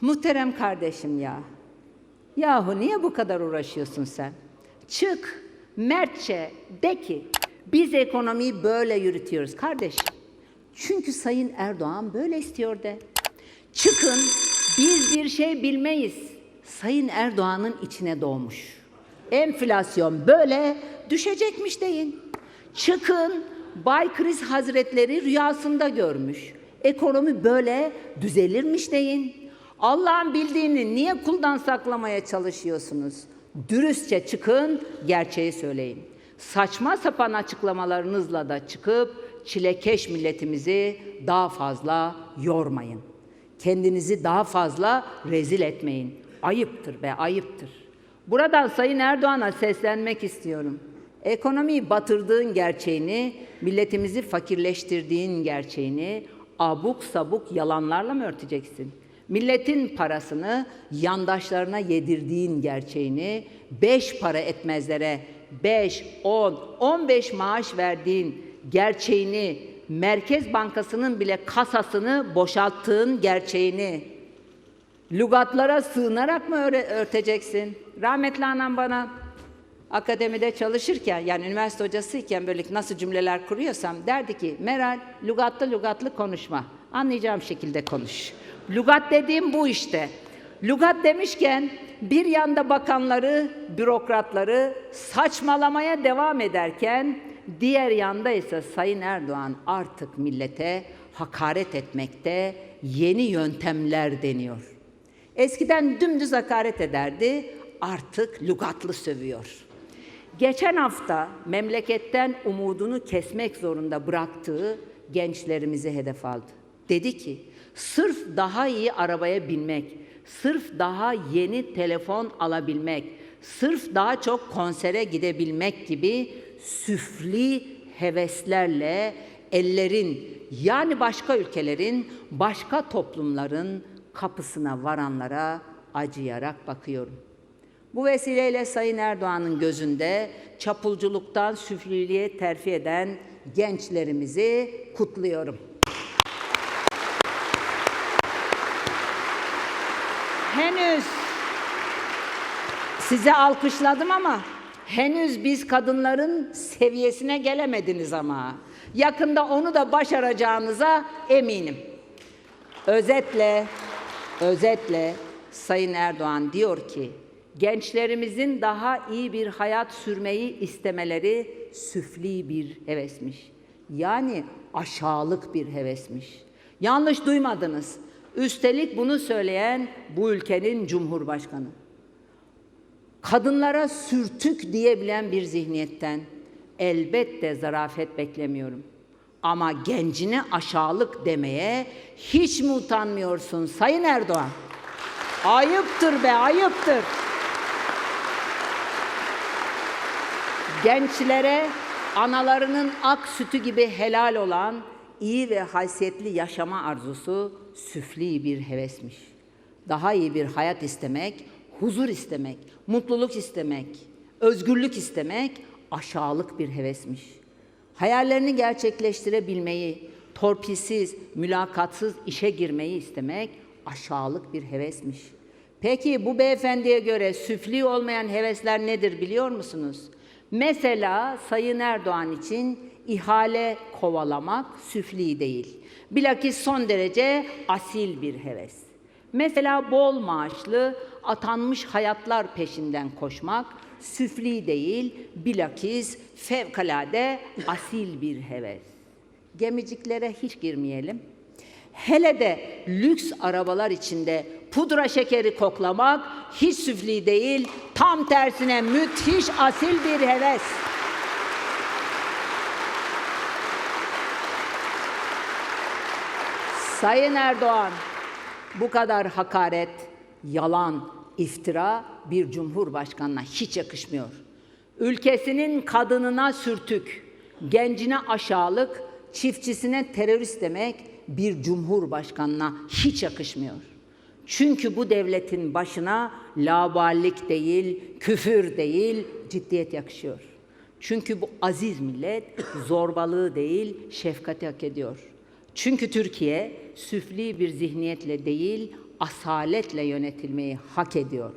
Muhterem kardeşim ya. Yahu niye bu kadar uğraşıyorsun sen? Çık, mertçe de ki biz ekonomiyi böyle yürütüyoruz kardeş. Çünkü Sayın Erdoğan böyle istiyor de. Çıkın, biz bir şey bilmeyiz. Sayın Erdoğan'ın içine doğmuş. Enflasyon böyle düşecekmiş deyin. Çıkın, Bay Kriz Hazretleri rüyasında görmüş. Ekonomi böyle düzelirmiş deyin. Allah'ın bildiğini niye kuldan saklamaya çalışıyorsunuz? Dürüstçe çıkın, gerçeği söyleyin. Saçma sapan açıklamalarınızla da çıkıp çilekeş milletimizi daha fazla yormayın. Kendinizi daha fazla rezil etmeyin. Ayıptır be, ayıptır. Buradan Sayın Erdoğan'a seslenmek istiyorum. Ekonomiyi batırdığın gerçeğini, milletimizi fakirleştirdiğin gerçeğini abuk sabuk yalanlarla mı örteceksin? Milletin parasını yandaşlarına yedirdiğin gerçeğini, beş para etmezlere 5, 10, 15 maaş verdiğin gerçeğini, Merkez Bankası'nın bile kasasını boşalttığın gerçeğini, lügatlara sığınarak mı örteceksin? Rahmetli anam bana akademide çalışırken yani üniversite hocasıyken böyle nasıl cümleler kuruyorsam derdi ki Meral lügatlı lügatlı konuşma. Anlayacağım şekilde konuş. Lügat dediğim bu işte. Lügat demişken bir yanda bakanları, bürokratları saçmalamaya devam ederken diğer yanda ise Sayın Erdoğan artık millete hakaret etmekte yeni yöntemler deniyor. Eskiden dümdüz hakaret ederdi, artık lügatlı sövüyor. Geçen hafta memleketten umudunu kesmek zorunda bıraktığı gençlerimizi hedef aldı. Dedi ki, sırf daha iyi arabaya binmek, sırf daha yeni telefon alabilmek, sırf daha çok konsere gidebilmek gibi süfli heveslerle ellerin yani başka ülkelerin, başka toplumların kapısına varanlara acıyarak bakıyorum. Bu vesileyle Sayın Erdoğan'ın gözünde çapulculuktan süfliliğe terfi eden gençlerimizi kutluyorum. Henüz size alkışladım ama henüz biz kadınların seviyesine gelemediniz ama. Yakında onu da başaracağınıza eminim. Özetle, özetle Sayın Erdoğan diyor ki, gençlerimizin daha iyi bir hayat sürmeyi istemeleri süfli bir hevesmiş. Yani aşağılık bir hevesmiş. Yanlış duymadınız. Üstelik bunu söyleyen bu ülkenin cumhurbaşkanı. Kadınlara sürtük diyebilen bir zihniyetten elbette zarafet beklemiyorum. Ama gencine aşağılık demeye hiç mi utanmıyorsun Sayın Erdoğan? Ayıptır be, ayıptır. Gençlere analarının ak sütü gibi helal olan iyi ve haysiyetli yaşama arzusu süfli bir hevesmiş. Daha iyi bir hayat istemek, huzur istemek, mutluluk istemek, özgürlük istemek aşağılık bir hevesmiş. Hayallerini gerçekleştirebilmeyi, torpilsiz, mülakatsız işe girmeyi istemek aşağılık bir hevesmiş. Peki bu beyefendiye göre süfli olmayan hevesler nedir biliyor musunuz? Mesela Sayın Erdoğan için ihale kovalamak süfli değil. Bilakis son derece asil bir heves. Mesela bol maaşlı, atanmış hayatlar peşinden koşmak süfli değil, bilakis fevkalade asil bir heves. Gemiciklere hiç girmeyelim. Hele de lüks arabalar içinde pudra şekeri koklamak hiç süfli değil, tam tersine müthiş asil bir heves. Sayın Erdoğan, bu kadar hakaret, yalan, iftira bir cumhurbaşkanına hiç yakışmıyor. Ülkesinin kadınına sürtük, gencine aşağılık, çiftçisine terörist demek bir cumhurbaşkanına hiç yakışmıyor. Çünkü bu devletin başına laballik değil, küfür değil, ciddiyet yakışıyor. Çünkü bu aziz millet zorbalığı değil, şefkati hak ediyor. Çünkü Türkiye süfli bir zihniyetle değil, asaletle yönetilmeyi hak ediyor.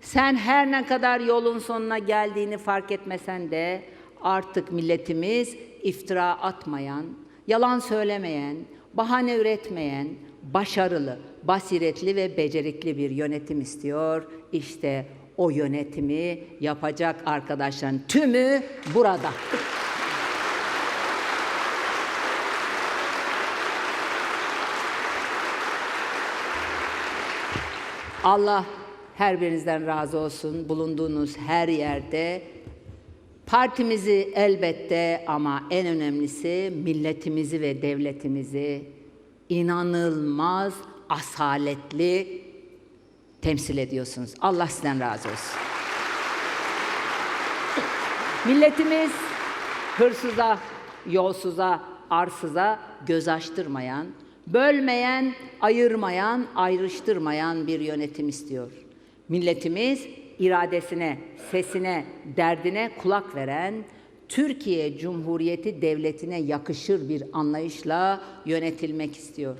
Sen her ne kadar yolun sonuna geldiğini fark etmesen de artık milletimiz iftira atmayan, yalan söylemeyen, bahane üretmeyen, başarılı, basiretli ve becerikli bir yönetim istiyor. İşte o yönetimi yapacak arkadaşların tümü burada. Allah her birinizden razı olsun. Bulunduğunuz her yerde partimizi elbette ama en önemlisi milletimizi ve devletimizi inanılmaz asaletli temsil ediyorsunuz. Allah sizden razı olsun. Milletimiz hırsıza, yolsuza, arsıza göz açtırmayan, bölmeyen, ayırmayan, ayrıştırmayan bir yönetim istiyor. Milletimiz iradesine, sesine, derdine kulak veren, Türkiye Cumhuriyeti Devleti'ne yakışır bir anlayışla yönetilmek istiyor.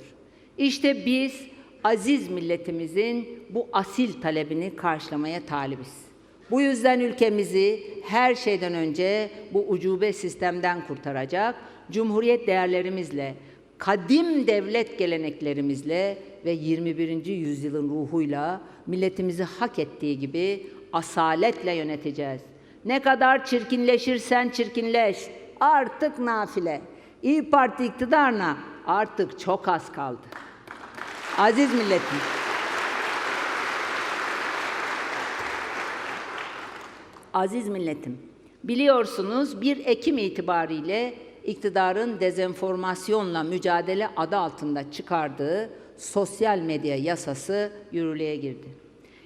İşte biz aziz milletimizin bu asil talebini karşılamaya talibiz. Bu yüzden ülkemizi her şeyden önce bu ucube sistemden kurtaracak, cumhuriyet değerlerimizle, kadim devlet geleneklerimizle ve 21. yüzyılın ruhuyla milletimizi hak ettiği gibi asaletle yöneteceğiz. Ne kadar çirkinleşirsen çirkinleş, artık nafile. İyi Parti iktidarına artık çok az kaldı. Aziz milletim, Aziz milletim, biliyorsunuz 1 Ekim itibariyle iktidarın dezenformasyonla mücadele adı altında çıkardığı sosyal medya yasası yürürlüğe girdi.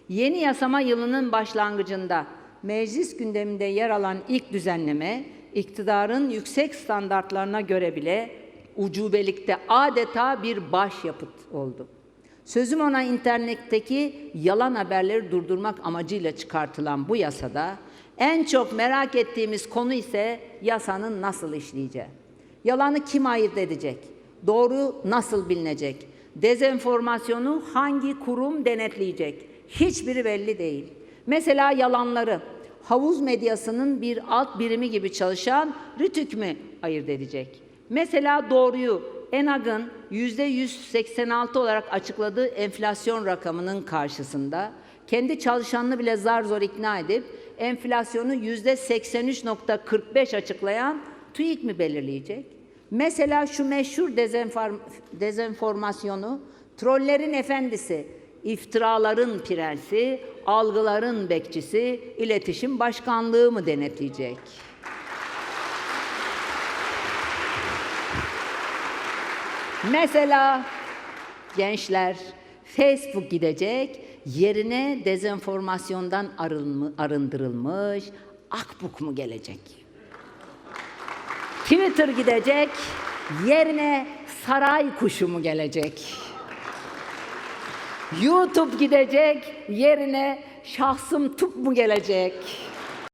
Yeni yasama yılının başlangıcında meclis gündeminde yer alan ilk düzenleme iktidarın yüksek standartlarına göre bile ucubelikte adeta bir başyapıt oldu. Sözüm ona internetteki yalan haberleri durdurmak amacıyla çıkartılan bu yasada en çok merak ettiğimiz konu ise yasanın nasıl işleyeceği. Yalanı kim ayırt edecek? Doğru nasıl bilinecek? Dezenformasyonu hangi kurum denetleyecek? Hiçbiri belli değil. Mesela yalanları havuz medyasının bir alt birimi gibi çalışan Rütük mü ayırt edecek? Mesela doğruyu ENAG'ın %186 olarak açıkladığı enflasyon rakamının karşısında kendi çalışanını bile zar zor ikna edip enflasyonu %83.45 açıklayan TÜİK mi belirleyecek? Mesela şu meşhur dezenform dezenformasyonu trollerin efendisi, iftiraların prensi, algıların bekçisi, iletişim başkanlığı mı denetleyecek? Mesela gençler Facebook gidecek, yerine dezenformasyondan arındırılmış Akbuk mu gelecek? Twitter gidecek, yerine saray kuşu mu gelecek? YouTube gidecek, yerine şahsım tup mu gelecek?